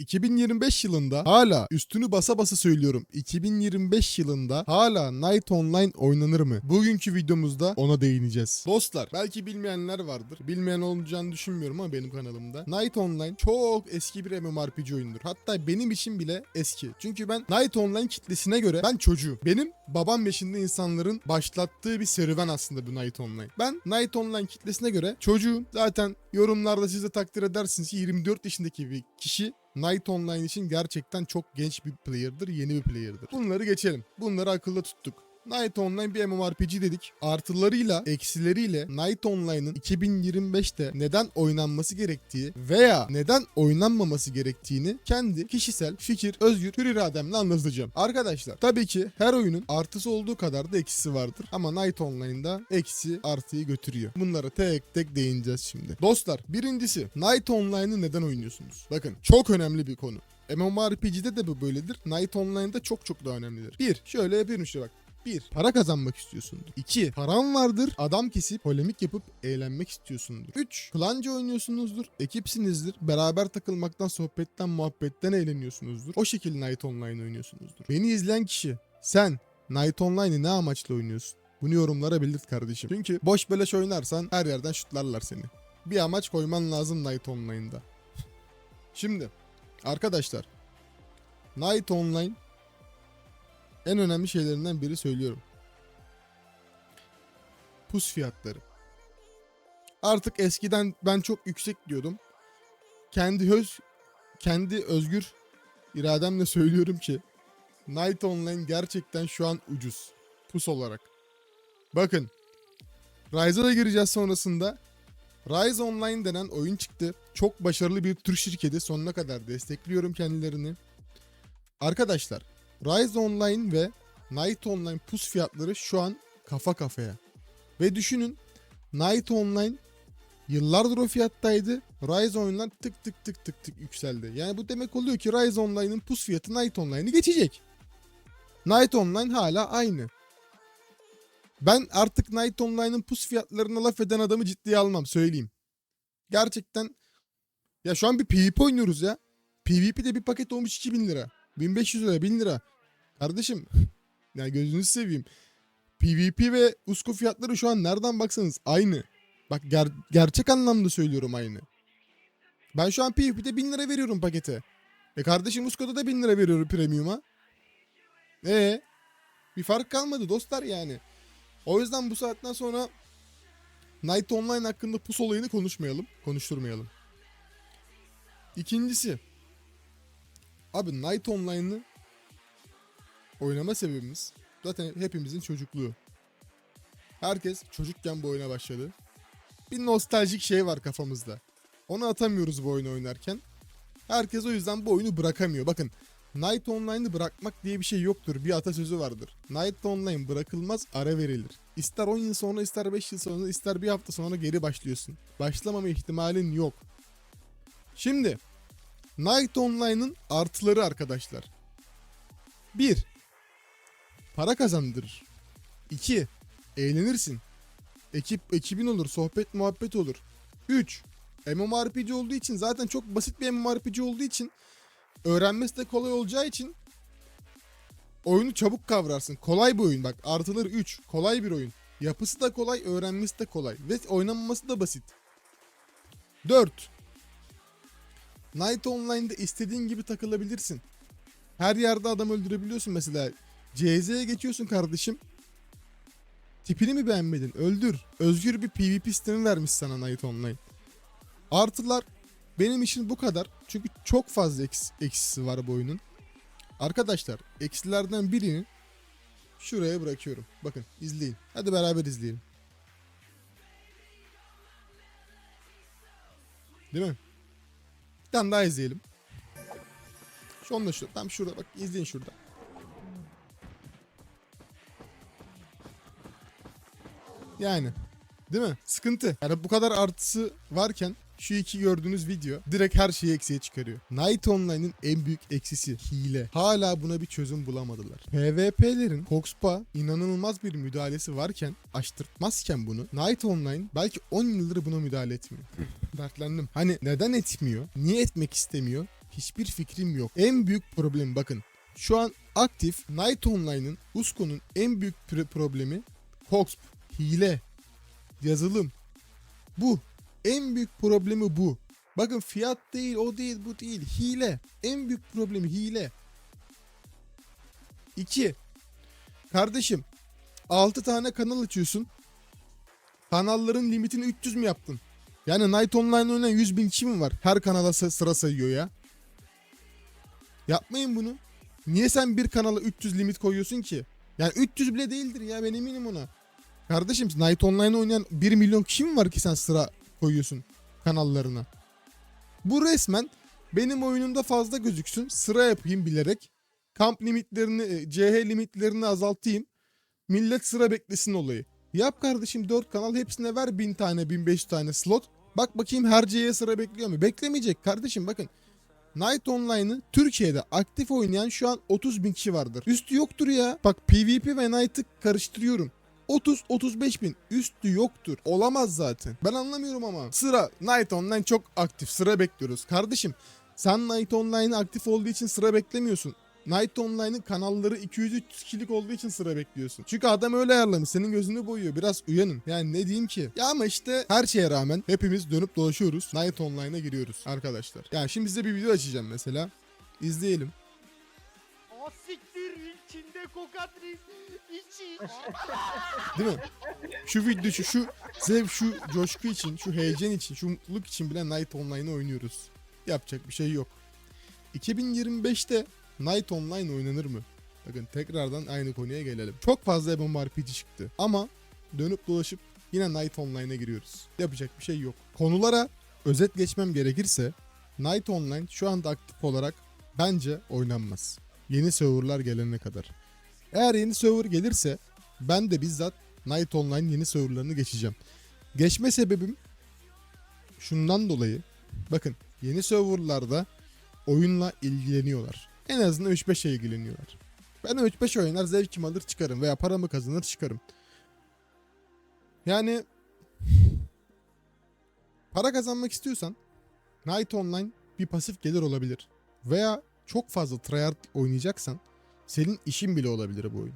2025 yılında hala üstünü basa basa söylüyorum. 2025 yılında hala Night Online oynanır mı? Bugünkü videomuzda ona değineceğiz. Dostlar belki bilmeyenler vardır. Bilmeyen olacağını düşünmüyorum ama benim kanalımda. Night Online çok eski bir MMORPG oyundur. Hatta benim için bile eski. Çünkü ben Night Online kitlesine göre ben çocuğum. Benim babam yaşında insanların başlattığı bir serüven aslında bu Night Online. Ben Night Online kitlesine göre çocuğum. Zaten yorumlarda siz de takdir edersiniz ki 24 yaşındaki bir kişi Night Online için gerçekten çok genç bir player'dır, yeni bir player'dır. Bunları geçelim. Bunları akılda tuttuk. Night Online bir MMORPG dedik. Artılarıyla, eksileriyle Night Online'ın 2025'te neden oynanması gerektiği veya neden oynanmaması gerektiğini kendi kişisel fikir, özgür, hür irademle anlatacağım. Arkadaşlar tabii ki her oyunun artısı olduğu kadar da eksisi vardır. Ama Night Online'da eksi artıyı götürüyor. Bunlara tek tek değineceğiz şimdi. Dostlar birincisi Night Online'ı neden oynuyorsunuz? Bakın çok önemli bir konu. MMORPG'de de bu böyledir. Night Online'da çok çok daha önemlidir. Bir, şöyle yapıyorum işte bak. Bir, para kazanmak istiyorsundur. İki, paran vardır, adam kesip polemik yapıp eğlenmek istiyorsundur. Üç, klanca oynuyorsunuzdur, ekipsinizdir, beraber takılmaktan, sohbetten, muhabbetten eğleniyorsunuzdur. O şekilde Night Online oynuyorsunuzdur. Beni izleyen kişi, sen Night Online'ı ne amaçla oynuyorsun? Bunu yorumlara belirt kardeşim. Çünkü boş beleş oynarsan her yerden şutlarlar seni. Bir amaç koyman lazım Night Online'da. Şimdi arkadaşlar Night Online en önemli şeylerinden biri söylüyorum. Pus fiyatları. Artık eskiden ben çok yüksek diyordum. Kendi öz kendi özgür irademle söylüyorum ki Night Online gerçekten şu an ucuz. Pus olarak. Bakın. Rise'a da gireceğiz sonrasında. Rise Online denen oyun çıktı. Çok başarılı bir Türk şirketi. Sonuna kadar destekliyorum kendilerini. Arkadaşlar Rise Online ve Night Online pus fiyatları şu an kafa kafaya. Ve düşünün Night Online yıllardır o fiyattaydı. Rise Online tık tık tık tık tık yükseldi. Yani bu demek oluyor ki Rise Online'ın pus fiyatı Night Online'ı geçecek. Night Online hala aynı. Ben artık Night Online'ın pus fiyatlarına laf eden adamı ciddiye almam söyleyeyim. Gerçekten ya şu an bir PvP oynuyoruz ya. PvP'de bir paket olmuş 2000 lira. 1500 lira 1000 lira. Kardeşim yani gözünüzü seveyim. PvP ve Usko fiyatları şu an nereden baksanız aynı. Bak ger- gerçek anlamda söylüyorum aynı. Ben şu an PvP'de 1000 lira veriyorum pakete. E kardeşim Usko'da da 1000 lira veriyorum premium'a. E bir fark kalmadı dostlar yani. O yüzden bu saatten sonra Night Online hakkında pus olayını konuşmayalım. Konuşturmayalım. İkincisi. Abi Night Online'ı oynama sebebimiz zaten hepimizin çocukluğu. Herkes çocukken bu oyuna başladı. Bir nostaljik şey var kafamızda. Onu atamıyoruz bu oyunu oynarken. Herkes o yüzden bu oyunu bırakamıyor. Bakın Night Online'ı bırakmak diye bir şey yoktur. Bir atasözü vardır. Night Online bırakılmaz ara verilir. İster 10 yıl sonra ister 5 yıl sonra ister bir hafta sonra geri başlıyorsun. Başlamama ihtimalin yok. Şimdi Night Online'ın artıları arkadaşlar. 1. Para kazandırır. 2. Eğlenirsin. Ekip ekibin olur, sohbet muhabbet olur. 3. MMORPG olduğu için zaten çok basit bir MMORPG olduğu için öğrenmesi de kolay olacağı için oyunu çabuk kavrarsın. Kolay bir oyun bak. Artıları 3. Kolay bir oyun. Yapısı da kolay, öğrenmesi de kolay ve oynanması da basit. 4. Night Online'da istediğin gibi takılabilirsin. Her yerde adam öldürebiliyorsun mesela. CZ'ye geçiyorsun kardeşim. Tipini mi beğenmedin? Öldür. Özgür bir PvP sistemi vermiş sana Night Online. Artılar benim için bu kadar. Çünkü çok fazla eks- eksisi var bu oyunun. Arkadaşlar eksilerden birini şuraya bırakıyorum. Bakın izleyin. Hadi beraber izleyelim. Değil mi? Bir tane daha izleyelim. Şu onunla şu. Tam şurada bak izleyin şurada. Yani. Değil mi? Sıkıntı. Yani bu kadar artısı varken şu iki gördüğünüz video direkt her şeyi eksiye çıkarıyor. Night Online'ın en büyük eksisi hile. Hala buna bir çözüm bulamadılar. PvP'lerin Coxpa inanılmaz bir müdahalesi varken açtırtmazken bunu Night Online belki 10 yıldır buna müdahale etmiyor. Dertlendim. Hani neden etmiyor? Niye etmek istemiyor? hiçbir fikrim yok. En büyük problem bakın. Şu an aktif Night Online'ın Usko'nun en büyük problemi Coxp, hile, yazılım. Bu. En büyük problemi bu. Bakın fiyat değil, o değil, bu değil. Hile. En büyük problemi hile. 2. Kardeşim 6 tane kanal açıyorsun. Kanalların limitini 300 mü yaptın? Yani Night Online oynayan 100 bin kişi mi var? Her kanala sı- sıra sayıyor ya. Yapmayın bunu. Niye sen bir kanala 300 limit koyuyorsun ki? Yani 300 bile değildir ya ben eminim ona. Kardeşim Night Online oynayan 1 milyon kişi mi var ki sen sıra koyuyorsun kanallarına? Bu resmen benim oyunumda fazla gözüksün sıra yapayım bilerek. Kamp limitlerini, e, CH limitlerini azaltayım. Millet sıra beklesin olayı. Yap kardeşim 4 kanal hepsine ver 1000 tane 1500 tane slot. Bak bakayım her CH sıra bekliyor mu? Beklemeyecek kardeşim bakın. Night Online'ı Türkiye'de aktif oynayan şu an 30 bin kişi vardır. Üstü yoktur ya. Bak PvP ve Night'ı karıştırıyorum. 30-35 bin üstü yoktur. Olamaz zaten. Ben anlamıyorum ama. Sıra Night Online çok aktif. Sıra bekliyoruz. Kardeşim sen Night Online'ı aktif olduğu için sıra beklemiyorsun. Night Online'ın kanalları 200-300 kişilik olduğu için sıra bekliyorsun. Çünkü adam öyle ayarlamış. Senin gözünü boyuyor. Biraz uyanın. Yani ne diyeyim ki? Ya ama işte her şeye rağmen hepimiz dönüp dolaşıyoruz. Night Online'a giriyoruz arkadaşlar. Yani şimdi size bir video açacağım mesela. İzleyelim. Asiktir kokatris içi. Değil mi? Şu video şu, şu zevk, şu coşku için, şu heyecan için, şu mutluluk için bile Night Online'ı oynuyoruz. Yapacak bir şey yok. 2025'te Night Online oynanır mı? Bakın tekrardan aynı konuya gelelim. Çok fazla MMORPG çıktı ama dönüp dolaşıp yine Night Online'a giriyoruz. Yapacak bir şey yok. Konulara özet geçmem gerekirse Night Online şu anda aktif olarak bence oynanmaz. Yeni serverlar gelene kadar. Eğer yeni server gelirse ben de bizzat Night Online yeni serverlarını geçeceğim. Geçme sebebim şundan dolayı bakın yeni serverlarda oyunla ilgileniyorlar. En azından 3-5 şey ilgileniyorlar. Ben o 3-5 oynar zevkimi alır çıkarım veya paramı kazanır çıkarım. Yani para kazanmak istiyorsan Night Online bir pasif gelir olabilir. Veya çok fazla tryhard oynayacaksan senin işin bile olabilir bu oyun.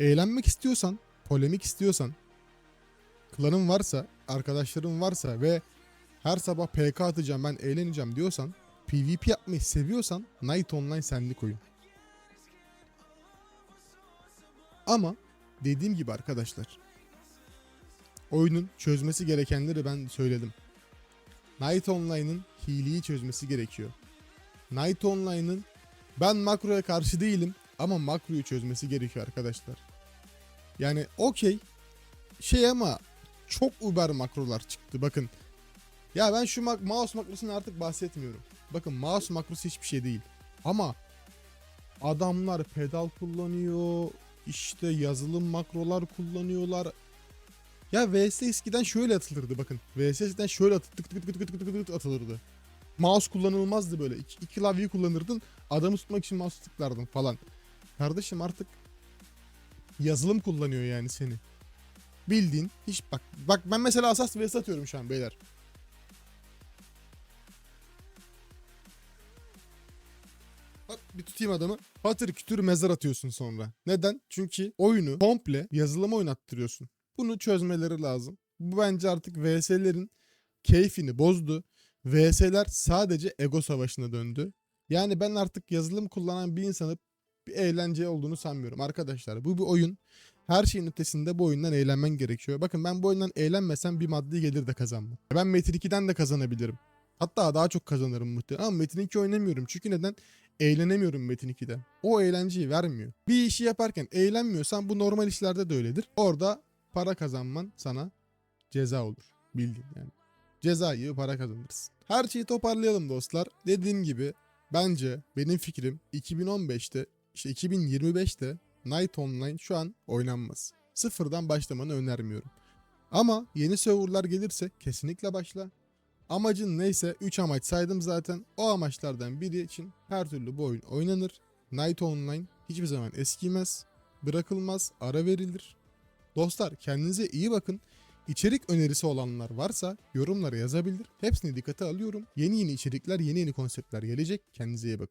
Eğlenmek istiyorsan, polemik istiyorsan, klanın varsa, arkadaşların varsa ve her sabah PK atacağım ben eğleneceğim diyorsan, PvP yapmayı seviyorsan Night Online senlik oyun. Ama dediğim gibi arkadaşlar, oyunun çözmesi gerekenleri ben söyledim. Night Online'ın hileyi çözmesi gerekiyor. Night Online'ın ben makroya karşı değilim ama makroyu çözmesi gerekiyor arkadaşlar. Yani okey şey ama çok uber makrolar çıktı bakın. Ya ben şu mak- mouse makrosundan artık bahsetmiyorum. Bakın mouse makrosu hiçbir şey değil. Ama adamlar pedal kullanıyor, işte yazılım makrolar kullanıyorlar. Ya VS eskiden şöyle atılırdı bakın. VS eskiden şöyle atılırdı. Mouse kullanılmazdı böyle. İki, iki klavyeyi kullanırdın. Adamı tutmak için mouse tıklardın falan. Kardeşim artık yazılım kullanıyor yani seni. Bildiğin hiç bak bak ben mesela Asas vs atıyorum şu an beyler. Bak bir tutayım adamı. Patır kütür mezar atıyorsun sonra. Neden? Çünkü oyunu komple yazılıma oynattırıyorsun. Bunu çözmeleri lazım. Bu bence artık VS'lerin keyfini bozdu. VS'ler sadece ego savaşına döndü. Yani ben artık yazılım kullanan bir insanı bir eğlence olduğunu sanmıyorum arkadaşlar. Bu bir oyun. Her şeyin ötesinde bu oyundan eğlenmen gerekiyor. Bakın ben bu oyundan eğlenmesem bir maddi gelir de kazanmam. Ben Metin 2'den de kazanabilirim. Hatta daha çok kazanırım muhtemelen ama Metin 2 oynamıyorum. Çünkü neden? Eğlenemiyorum Metin 2'de. O eğlenceyi vermiyor. Bir işi yaparken eğlenmiyorsan bu normal işlerde de öyledir. Orada para kazanman sana ceza olur. Bildiğin yani. Ceza gibi para kazanırsın. Her şeyi toparlayalım dostlar. Dediğim gibi bence benim fikrim 2015'te işte 2025'te Night Online şu an oynanmaz. Sıfırdan başlamanı önermiyorum. Ama yeni serverlar gelirse kesinlikle başla. Amacın neyse 3 amaç saydım zaten. O amaçlardan biri için her türlü bu oyun oynanır. Night Online hiçbir zaman eskimez, bırakılmaz, ara verilir. Dostlar kendinize iyi bakın. İçerik önerisi olanlar varsa yorumlara yazabilir. Hepsini dikkate alıyorum. Yeni yeni içerikler, yeni yeni konseptler gelecek. Kendinize iyi bakın.